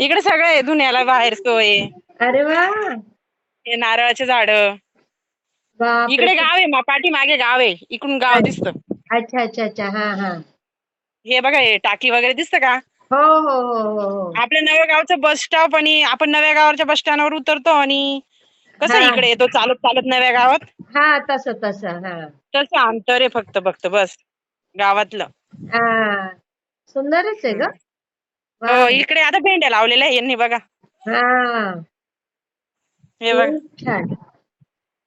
इकडे सगळं आहे धुण्याला बाहेर सोय. अरे वा. हे नारळाचे झाड. बापरे. इकडे गाव आहे मा पाठीमागे गाव आहे इकडून गाव दिसतं. अच्छा अच्छा अच्छा हा हा. हे बघा हे टाकी वगैरे दिसतं का? हो हो हो हो हो. आपल्या नव्या गावचं बस स्टॉप आणि आपण नव्या गावाच्या बस स्टँडवर उतरतो आणि कसं हा. इकडे येतो चालत चालत नव्या गावात? हा तसं तसं हा. तसं अंतर आहे फक्त फक्त बस. गावातलं. हा. सुंदरच आहे ग. हो. इकडे आता भेंड्या लावलेल्या आहे यांनी बघा. हा. हे बघा. खूप छान.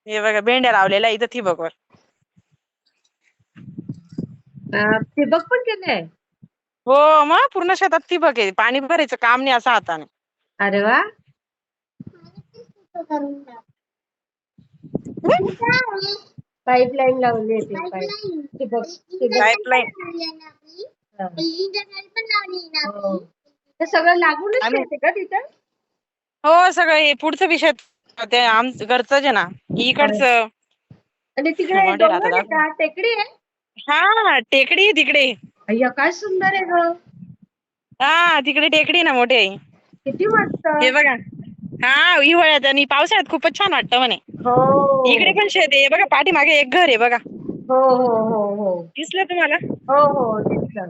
हे बघा भेंड्या लावलेल्या आहे इथं ठिबकवर. अं, ठिबक पण केलंय? हो मग पूर्ण शेतात ठिबक आहे. पाणी भरायचं काम नाही असं हाताने. अरे वा. पाईपलाईन लावली आहे ती पाईप. ठिबक ठिबक. पाईपलाईन. हा. हो. हे सगळं लागूनच आम्ही- का तिथं? हो सगळं हे पुढचं विषय ते आमचं घरचंच आहे ना. इकडचं आणि तिकडे डोंगर आहे. का? टेकडी आहे? हा टेकडी आहे तिकडे. अय्या काय सुंदर आहे ग. हा तिकडे टेकडी आहे ना मोठे किती मस्त. हे बघा. हा हिवाळ्यात आणि पावसाळ्यात खूपच छान वाटतं म्हणे. हो. इकडे पण शेत आहे. बघा पाठीमागे एक घर आहे बघा. हो हो हो हो. दिसलं तुम्हाला? हो हो दिसलं.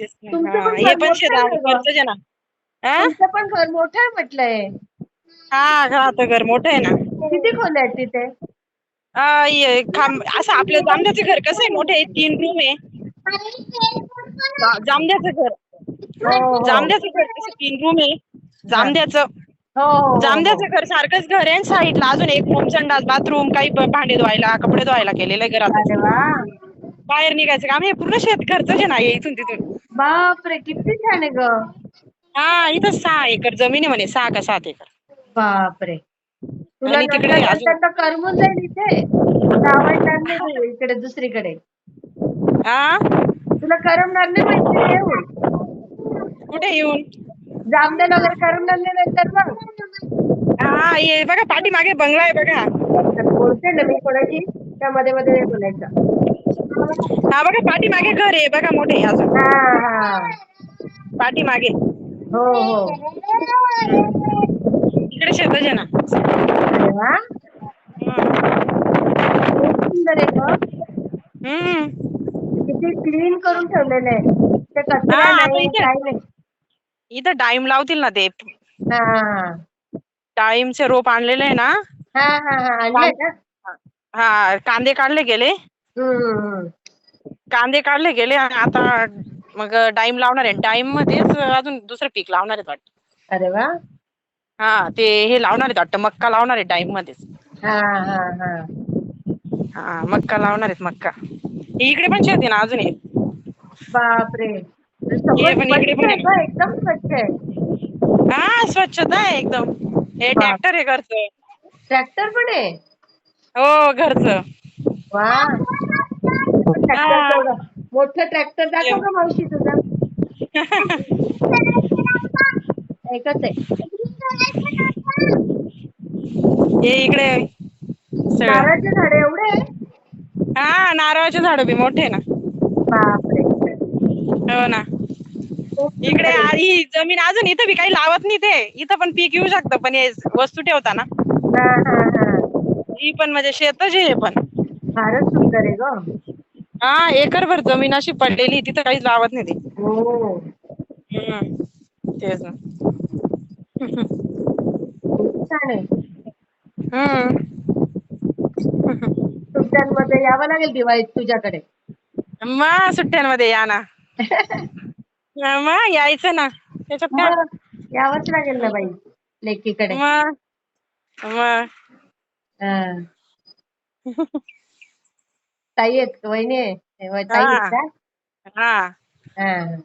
तुमचं हा, पण घर शेत मोठं आहे आहे बा. घरचंच आहे. ना हा? तुमचं पण घर मोठं आहे म्हटलंय. हा घराचं घर मोठं आहे ना. किती खोल्या आहेत तिथे? असं आपलं जामद्याचं घर कसं आहे? मोठे आहे तीन रूम आहे. जामद्याचं घर. हो. जामद्याचं घर कसं तीन रूम आहे. जामद्याचं हो हो, जामद्याचं घर सारखंच घर आहे. साईडला अजून एक रूम संडास बाथरूम काही भांडे धुवायला कपडे धुवायला केलेलं आहे घरात बाहेर निघायचं काम. हे पूर्ण शेत घरचंच आहे ना हे इथून तिथून. बापरे किती छान आहे ग. हा इथं सहा एकर जमीन आहे म्हणे सहा का सात एकर. बापरे. तुला आणि तिकडे अजून- करमून जाईल इथे? आवडणार नाही तू इकडे दुसरीकडे. हा तुला करमणार नाही माहिती येऊन कुठे येऊन? जामदार वगैरे करमणार नाही नंतर मग. हा ये बघा पाठीमागे बंगला आहे बघा. बोलते ना मी कोणाची? त्या मध्ये मध्ये नाही बोलायचं. हा बघा पाठीमागे घर आहे बघा मोठे अजून. हा हा. पाठीमागे हो हो. इकडे शेतच आहे ना. अरे वा. खूप सुंदर आहे हम्म. किती क्लीन करून ठेवलेलं आहे. ते कचरा हा, आता नाही इथे- काय नाही. इथं डाळिंब लावतील ना ते. हा. डाळिंबचे रोप आणलेले आहे ना. हा हा हा. आणलंय का? हा कांदे काढले गेले. हम्म हम्म. कांदे काढले गेले आणि आता मग डाळिंब लावणार आहे. डाळिंब मध्येच अजून दुसरं पीक लावणार आहेत वाटतं. अरे वा. हा ते हे लावणार आहेत वाटतं. मक्का लावणार आहे डाळिंब मध्येच. हा हा हा. हा मक्का लावणार आहेत मक्का. इकडे पण शेत ना अजून एक बापरे. हे पण इकडे पण आहे. एकदम स्वच्छ आहे. हा स्वच्छता आहे एकदम. हे. ट्रॅक्टर आहे घरचं. ट्रॅक्टर पण आहे? हो घरचं. वा. मोठं ट्रॅक्टर दाखव का मावशी तुझं. एकच आहे. इकडे सगळं. नारळाचे झाड एवढे? हा नारळाचे झाड बी मोठे ना. बापरे. हो ना. इकडे सुंदर आहे. आ- ही जमीन अजून इथं बी काही लावत नाही ते. इथं पण पीक येऊ शकतं पण हे वस्तू ठेवताना. हा हा हा. ही पण म्हणजे शेतच आहे हे पण. फारच सुंदर आहे ग. हा एकरभर जमीन अशी पडलेली तिथं काहीच लावत नाही ते. हो. हम्म. तेच ना. छान आहे. हम्म. सुट्ट्यांमध्ये यावं लागेल दिवाळीत तुझ्याकडे? मग सुट्ट्यांमध्ये या ना. हा, मग यायचं ना. त्याच्यात काय? मग यावंच लागेल ना बाई लेकीकडे. मग मग हा. ताई आहेत? वहिनी आहे ताई आहेत का हा. हा.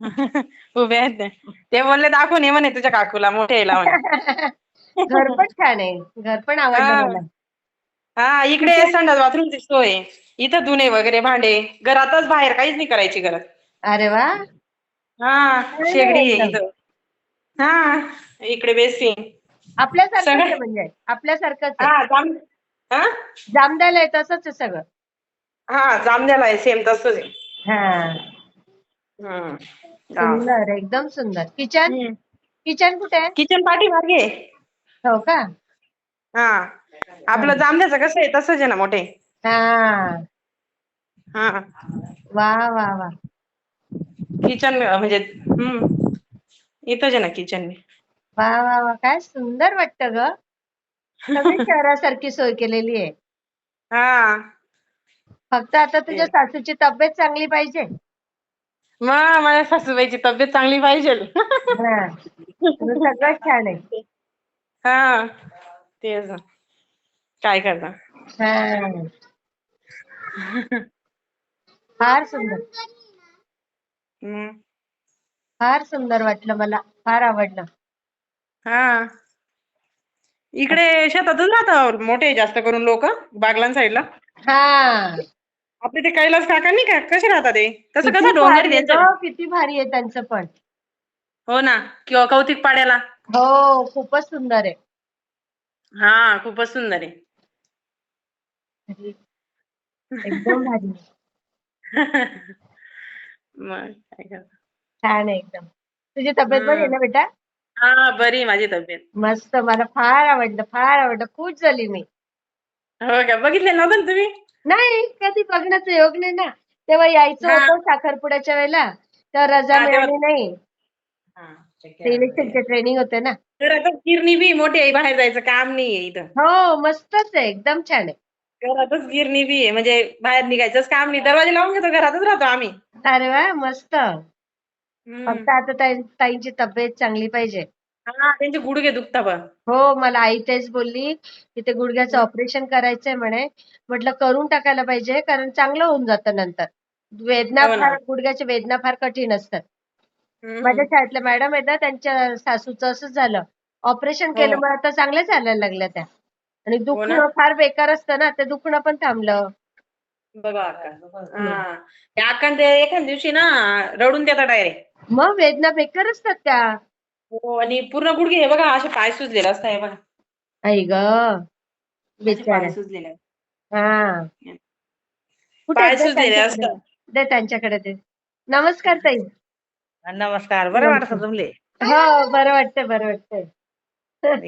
उभे आहेत ते. ते बोलले दाखवून ये म्हणे तुझ्या काकूला मोठे यायला म्हणे घर पण छान आहे. घर पण आवडलं हा. मला. हा इकडे संडास बाथरूमची सोय. आहे. इथं धुणे वगैरे भांडे. घरातच बाहेर काहीच नाही करायची गरज अरे वा. हा शेगडी आहे इथं. हा इकडे आपल्यासारखंच सगळं- आहे म्हणजे. आपल्यासारखंच आहे. हा जाम हा? जामदाला आहे तसंच आहे सगळं. हा जामण्याला आहे सेम तसंच आहे. हा. हम्म. सुंदर एकदम सुंदर. किचन? हम्म. किचन कुठे आहे? किचन पाठीमागे. आहे. हो का? हा. आपलं जामण्याचं कसं आहे? तसंच आहे ना मोठे. हा. हा. वा वा वा. किचन म्हणजे हम्म. इथंच आहे ना किचन. वा वा वा. काय सुंदर वाटतं ग. सगळी शहरासारखी सोय केलेली आहे. हा. फक्त आता तुझ्या सासूची तब्येत चांगली पाहिजे? मग माझ्या सासूबाईची तब्येत चांगली पाहिजे. हा. तुझं सगळं छान आहे. हा तेच ना. काय करता? हा. फार सुंदर. हम्म. फार सुंदर वाटलं मला. फार आवडलं. हा. इकडे शेतातच राहतात मोठे जास्त करून लोक बागलान साईडला. हा. आपले ते कैलास काकांनी का? कसे राहतात ते? तसं किती कसं डोंगर भारी आहे त्यांचं ग, किती भारी आहे त्यांचं पण. हो ना. किंवा कौतिक पाड्याला. हो खूपच सुंदर आहे. हा खूपच सुंदर आहे. एकदम भारी. आहे. मग काय छान आहे एकदम. तुझी तब्येत बरी आहे ना बेटा? हा बरी माझी तब्येत. मस्त मला फार आवडलं फार आवडलं. खुश झाली मी. हो का? बघितले नव्हतं ना तुम्ही? नाही कधी बघण्याचा योग नाही ना. तेव्हा यायचं हा. होतं साखरपुड्याच्या वेळेला तर रजा हा, तेव्हा- मिळाली नाही. ते इलेक्शनचे ट्रेनिंग होते ना. घरातच गिरणी बी मोठी आहे बाहेर जायचं काम नाहीये इथं. हो मस्तच आहे एकदम छान आहे. घरातच गिरणी बी आहे म्हणजे बाहेर निघायचंच काम नाही. दरवाजे लावून घेतो घरातच राहतो आम्ही. अरे वा मस्त. हम्म. फक्त आता ताई- ताईंची तब्येत चांगली पाहिजे. हा त्यांचे गुडघे दुखता बा हो मला आई तेच बोलली की ते गुडघ्याचं ऑपरेशन करायचंय म्हणे. म्हटलं करून टाकायला पाहिजे कारण चांगलं होऊन जातं नंतर. वेदना हो ना. फार गुडघ्याच्या वेदना फार कठीण असतात. माझ्या शाळेतल्या मॅडम आहेत ना त्यांच्या सासूचं असंच झालं. ऑपरेशन केलं हो. मग आता चांगल्या चालायला लागल्या त्या. आणि ना. दुखणं फार बेकार असतं ना ते दुखणं पण थांबलं. बघा अक्का हा त्या अक्का ते एखाद दिवशी ना रडून देतात डायरेक्ट. मग वेदना बेकार असतात त्या. हो आणि पूर्ण गुडघे हे बघा असे पाय सुजलेले असतात हे बघा. आई ग असे बिचाऱ्या पाय सुजलेले हा. कुठे पाय आहेत? सुजलेले त्यांच्याकडे. असतात. दे त्यांच्याकडे दे. नमस्कार ताई. नमस्कार बरं वाटतं तुमले? हो बरं वाटतंय बरं वाटतंय.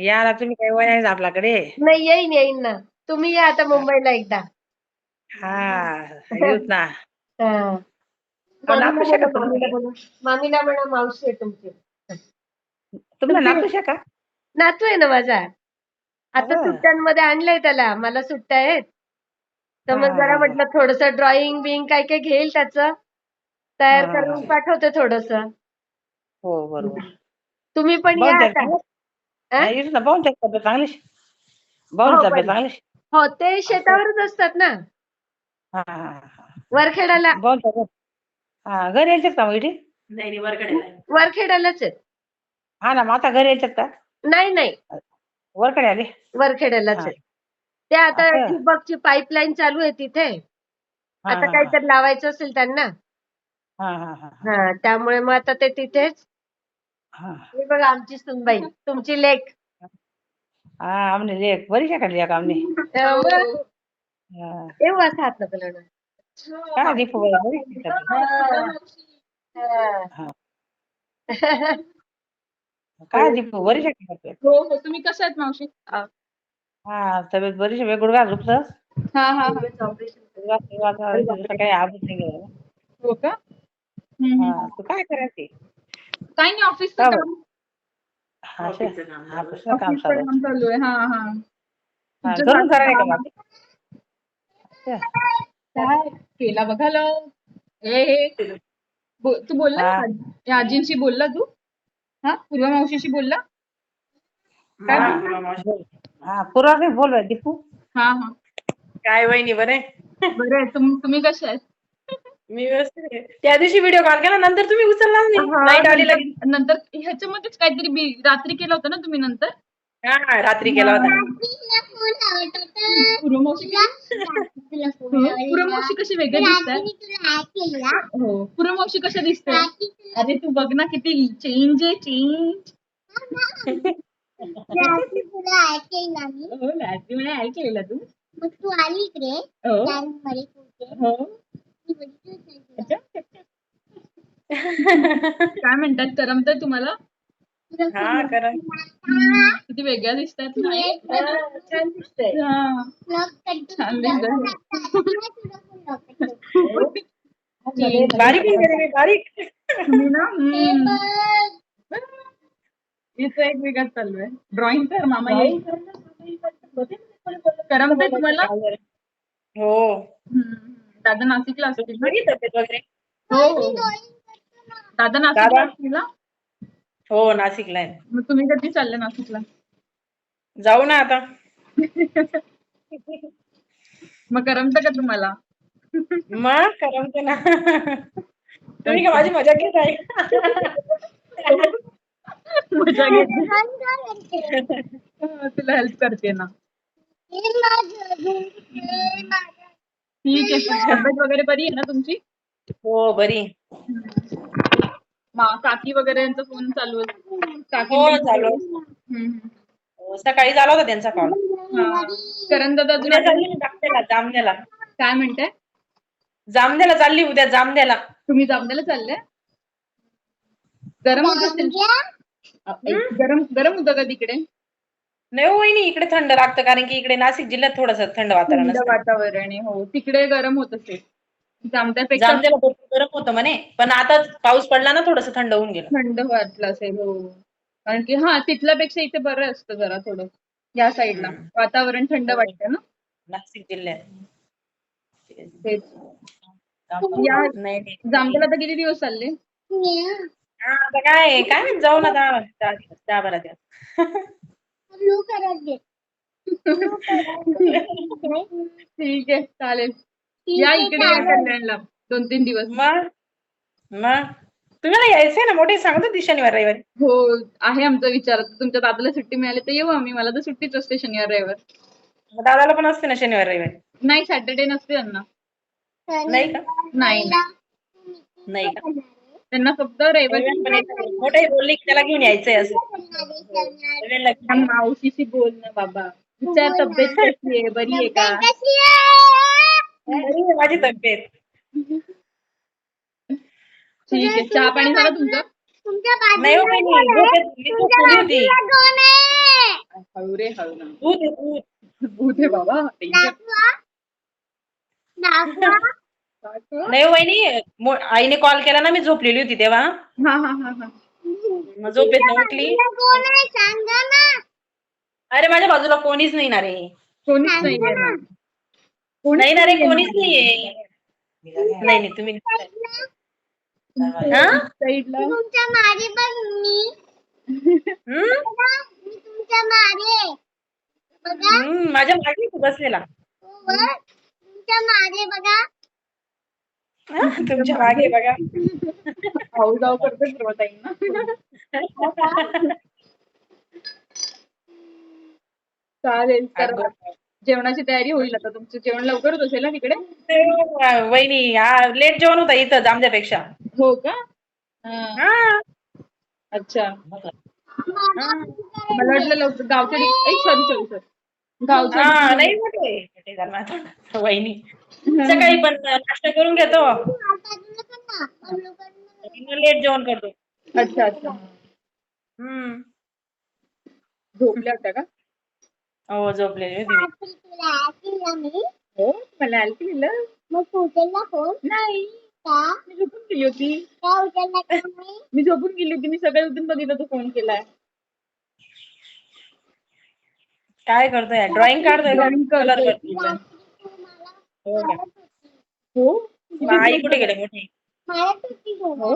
या ना तुम्ही काही वय आहे आपल्याकडे? नाही येईन येईन ना. तुम्ही या आता मुंबईला एकदा. हा येऊत ना. हा. मामीला का म्हणा मावशी आहे तुमची. कशा का नातू आहे ना माझा. आता हो. सुट्ट्यांमध्ये आणलंय त्याला. मला सुट्ट्या आहेत. तर मग जरा हा, म्हटलं थोडस ड्रॉइंग बिंग काय काय घेईल त्याचं. तयार हा, करून. पाठवते थोडस. हो बरोबर. तुम्ही पण या आता. हा? ना तब्येत चांगली हो, तब्येत पण- चांगली हो ते शेतावरच असतात ना. हा हा हा. वरखेडाला. हा घरी यायच्यात का इथे नाही नाही वरकडे वरखेडालाच आहेत. हा ना मग आता घरी यायच्यात का? नाही नाही. वरकडे आले? वरखेड्यालाच हा. आहे ते आता असं? ठिबकची पाईपलाईन चालू आहे तिथे. हा, आता हा, काहीतरी लावायचं असेल त्यांना. हा हा हा. हा त्यामुळे मग आता ते तिथेच. हा. हे बघा आमची सुनबाई तुमची लेक. हा आमने लेख बरी का लेख आमने? हा. येऊ असं नको लावू. काय बरी तब्येत? हा. हा. काय दीपू बरी? हो हो तुम्ही कशा आहेत मावशी हा तब्येत बरीच आहे गुडघा दुखतं हा हा आवडत नाही गेलं. हो का हा. तू काय करायची काही नाही ऑफिसचं का काम हा कसं चालू आहे हा हा करायला का. काय केला बघाल हे हे. बो- तू बोलला हा. ना? या आजींशी बोलला तू? हा? पूर्वा मावशीशी बोलला? काय? हा. पूर्वा नाही बोल दीपू. हा हा. काय वहिनी बरे बरं आहे. तुम तुम्ही कशा आहेत? मी व्यवस्थित आहे. त्या दिवशी व्हिडिओ कॉल केला नंतर तुम्ही उचललाच नाही. हा, लाइट आली लगेच. नंतर नंतर ह्याच्यामध्येच काहीतरी बी- रात्री केला होता ना तुम्ही नंतर? हा रात्री केला होता. पूर्वा मावशी पूर्वा मावशी कशी वेगळी दिसतात? हो पूर्वा मावशी कशा दिसतात? अरे तू बघ ना किती चेंज आहे चेंज हो तू. मग तू आली इकडे. हो. हो. अच्छा. काय म्हणतात करमतंय तुम्हाला? हा करा किती वेगळ्या दिसतात छान दिसतंय. छान. बारीक आहे बारीक. ना. हिचं एक वेगळंच चालू आहे. ड्रॉइंग कर मामा येईल करमते तुम्हाला. हो. दादा नाशिकला असतील हो. दादा नाशिकला? असतील ना? हो नाशिकला आहे. मग तुम्ही कधी चालले नाशिकला? जाऊ ना आता. मग करमतं का तुम्हाला? मग करमते ना. तुम्ही का माझी मजा घेत आहे? मजा घेते तुला हेल्प करते ना. ठीक आहे. तब्येत वगैरे बरी आहे ना तुमची? हो बरी. मा काकी वगैरे यांचा फोन चालू आहे काकी हो चालू. हो, सकाळी झाला होता त्यांचा कॉल. करण दादा उद्या तुला चालली मी जामनेला जामनेला. काय म्हणताय जामनेला चालली उद्या जामनेला. तुम्ही जामनेला चालले? गरम होत असेल. गरम गरम होतं का तिकडे? नाही हो वहिनी इकडे थंड लागतं कारण की इकडे नाशिक जिल्ह्यात थोडस थंड वातावरण थंड असतं. वातावरण आहे हो. तिकडे गरम होत असेल. गरम होतं म्हणे. पण आता पाऊस पडला ना थोडस थंड होऊन गेलं. थंड वाटलं असेल हो. कारण की हा तिथल्यापेक्षा इथे बरं असतं जरा थोडं या साईडला. वातावरण थंड वाटतं ना? नाशिक जिल्ह्यात. तेच. या नाही नाही. जामत्याला आता किती दिवस चालले? हे, आता काय काय माहीत, जाऊ ना दहा दहा दिवस दहा बारा दिवस. ठीक आहे चालेल. या इकडे या. कल्याणला दोन तीन दिवस. मग मग तुम्हाला यायचंय ना? मोठे सांगत होती शनिवार रविवारी. हो आहे आमचा विचार. तुमच्या दादाला सुट्टी मिळाली तर येऊ आम्ही. मला तर सुट्टीच असते शनिवार रविवार. मग दादाला पण असते ना शनिवार रविवारी? नाही सॅटर्डे नसते त्यांना. नाही का? नाही. नाही. नाही का? त्यांना फक्त रविवारी रविवारी पण येते. मोठे बोलले की त्याला घेऊन यायचंय असं. त्या मावशीशी बोल ना बाबा. विचार तब्येत कशी आहे? बरी आहे का? माझी तब्येत. ठीक आहे चहा पाणी झालं तुमचं? तुमच्या नाही हो बहिणी, कोण आहे? झोपेत- मी तुमच्या झोपली होती. बाजूला कोण आहे? हळू रे हळू ना. दूध आहे, दूध. भूत आहे बाबा दाखवा. दाखवा. नाही हो वहिनी मो- आईने कॉल केला ना मी झोपलेली होती तेव्हा. हा हा हा हा. मग झोपेत न उठली तुला कोण आहे? सांगा ना. अरे माझ्या बाजूला कोणीच नाही ना रे कोणीच नाही आहे ना. नाही ना रे कोणीच नाहीये. नाही नाही तुम्ही हा? साईडला. तुमच्या मागे बघ मी. हम्म? बघा, मी तुमच्या मागे. बघा. हम्म, माझ्या मागे तू बसलेला. वर. तुमच्या मागे बघा. हा, तुमच्या मागे बघा. हाऊ जाऊ करते चालेल तर जेवणाची तयारी होईल आता तुमचं. जेवण लवकरच असेल ना तिकडे? ते, वहिनी हा लेट जेवण होतं इथं जामच्यापेक्षा हो का? हा, हा. अच्छा. हा. मला वाटलं लवकर गावच्या सॉरी सॉरी सॉरी गावच्या नाही मोठे मोठे झालं आता. वहिनी. सकाळी पण नाश्ता करून घेतो. लेट जेवण करतो. अच्छा अच्छा. हम्म. झोपल्या होत्या का? हो झोपलेली होती मी. हो मला आणखी दिलं मग उचलला फ़ोन नाही। का मी झोपून गेली होती। का उचलला का नाही मी झोपून गेली होती मी सगळे उठून बघितलं तू फ़ोन केलाय काय करतोय? ड्रॉइंग काढतोय कलर करतोय. तू हो का? आई कुठे गेले? मोठी. मारत होती हो?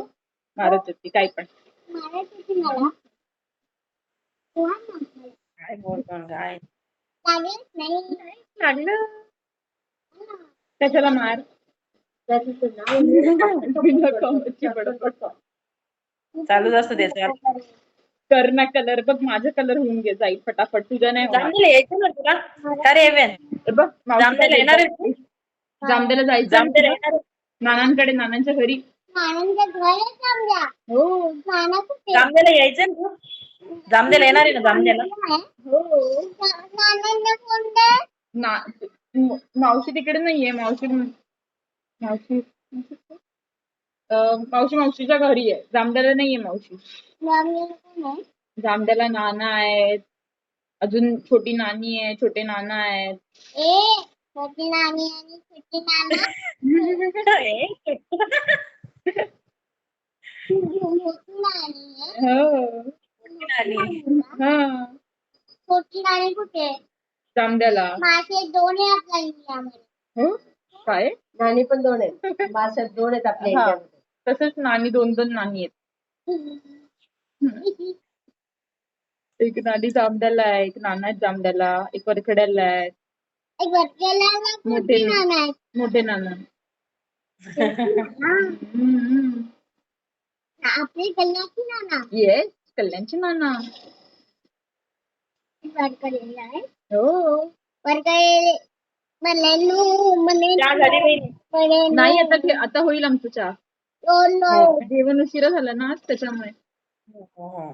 मारत होती काय पण. मारत होती मला. काय बोलतो काय? लागेल नाही लागलं कशाला मार. चालूच असतं त्याचं कर ना कलर बघ माझं कलर होऊन गे जाईल फटाफट. तुझं नाही यायचं ना तुला? का रे एव्हन हे बघ येणार आहे जायचं. येणार? नानांकडे नानांच्या घरी. नानांच्या घरी हो. नाना कुठे जामनेला यायचं ना जामनेला येणार आहे ना जामनेला हो. ना मावशी तिकडे नाहीये मावशी मावशी अं, मावशी मावशीच्या घरी आहे. जामदाला नाहीये मावशी. जामद्याला नाना आहेत. अजून छोटी नानी आहे छोटे नाना आहेत. ए छोटी नानी आणि छोटी नाना. मोठी नानी आहे. हो. आली. हा. छोटी नानी कुठे? जामद्याला माझे दोन आहे आपल्या इंडियामध्ये. हो? काय? नाणी पण दोन आहेत. मासाहेब दोन आहेत आपल्या हा. इंडियामध्ये. तसंच नानी दोन दोन नानी आहेत. एक नानी जामद्याला आहे एक नाना आहेत जामद्याला एक वरखेड्याला आहे. एक वरकेला मोठी मोठे. आहे मोठे नाना आपली कल्याची नाना. येस कल्याणची नाना. हो. नाही आता आता होईल आमचं चहा. नो. नो जेवण उशिरा झाला ना आज त्याच्यामुळे. हो.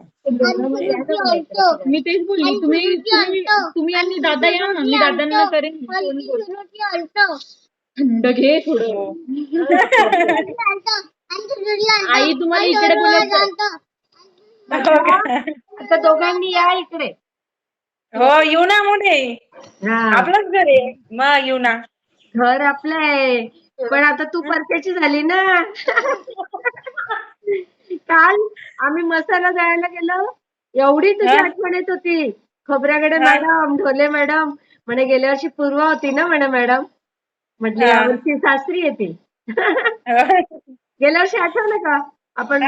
मी तेच बोलली तुम्ही तुम्ही तुम्ही आणि दादा या ना मी दादांना करेन. फोन बोल थंड घे थोडं. आई तुम्हाला इकडे बोलायचं आता दोघांनी या इकडे. हो येऊ ना हा. आपलंच घर आहे. मग येऊ ना. घर आपलं आहे. पण आता तू परक्याची झाली ना. काल आम्ही मसाला जायला गेलो. एवढी तुझी? आठवण येत होती. खोबऱ्याकडे. Madam Dhole madam. म्हणे गेल्या वर्षी पूर्व होती ना म्हणे मॅडम. म्हटली. यावर्षी सासरी येते गेल्या वर्षी आठवलं का? आपण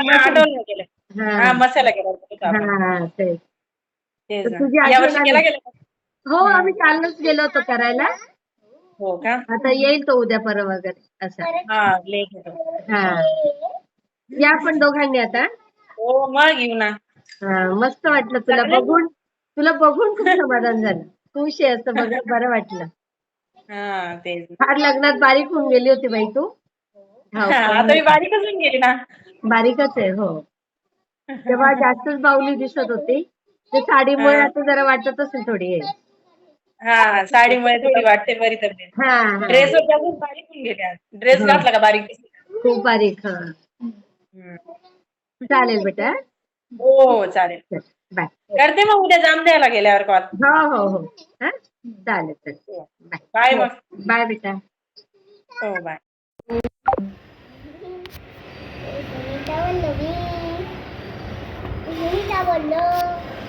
हा. मसाला केला होता आपण. तेच. तेच तर ना. तुझी केला. गेला का? हो आम्ही कालच गेलो होतो करायला. हो का? आता येईल तो उद्या परवा वगैरे असं. हा हा. या पण दोघांनी आता. हो मग येऊ ना. हा मस्त वाटलं तुला बघून. तुला बघून खूप समाधान झालं. खुश आहे असं बघ बरं वाटलं. हा तेच फार लग्नात बारीक होऊन गेली होती बाई तू. हो, हा, आता मी बारीकच होऊन गेली ना. बारीकच आहे हो. तेव्हा जास्तच बावली दिसत होती. ते साडीमुळे हा. आता जरा वाटत असेल थोडी हा. साडीमुळे थोडी वाटते बरी तब्येत. हा हा. ड्रेस वर अजून बारीक होऊन गेली ड्रेस घातला का बारीक? दिसली? खूप बारीक हा. हम्म. चालेल बेटा. हो हो चालेल. चल, बाय करते मग उद्या जाम द्यायला गेल्यावर कॉल हो हो हो. हा? चालेल चालेल बाय बाय मग. बाय बेटा. हो बाय सुनीता बोललो मी सुनीता बोललो